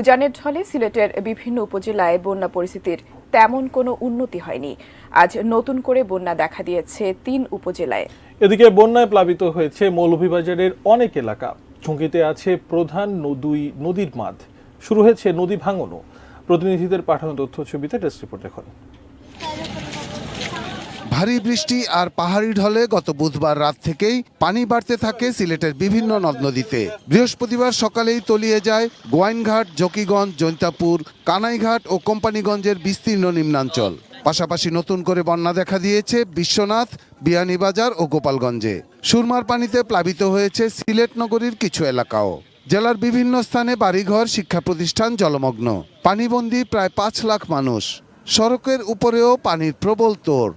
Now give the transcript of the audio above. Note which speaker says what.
Speaker 1: উজানের ঢলে সিলেটের বিভিন্ন উপজেলায় বন্যা পরিস্থিতির তেমন কোনো উন্নতি হয়নি। আজ নতুন করে বন্যা দেখা দিয়েছে তিন উপজেলায়।
Speaker 2: এদিকে বন্যায় প্লাবিত হয়েছে মৌলভীবাজারের অনেক এলাকা। ঝুঁকিতে আছে প্রধান নদী, নদীর মাঠ। শুরু হয়েছে নদী ভাঙনও। প্রতিনিধিদের পাঠানো তথ্য ছবিতে টেস্ট রিপোর্ট দেখুন।
Speaker 3: ভারী বৃষ্টি আর পাহাড়ি ঢলে গত বুধবার রাত থেকেই পানি বাড়তে থাকে সিলেটের বিভিন্ন নদ নদীতে। বৃহস্পতিবার সকালেই তলিয়ে যায় গোয়াইনঘাট, জকিগঞ্জ, জৈন্তাপুর, কানাইঘাট ও কোম্পানিগঞ্জের বিস্তীর্ণ নিম্নাঞ্চল। পাশাপাশি নতুন করে বন্যা দেখা দিয়েছে বিশ্বনাথ, বিয়ানীবাজার ও গোপালগঞ্জে। সুরমার পানিতে প্লাবিত হয়েছে সিলেট নগরীর কিছু এলাকাও। জেলার বিভিন্ন স্থানে বাড়িঘর শিক্ষা প্রতিষ্ঠান জলমগ্ন। পানিবন্দী প্রায় পাঁচ লাখ মানুষ। সড়কের উপরেও পানির প্রবল তোড়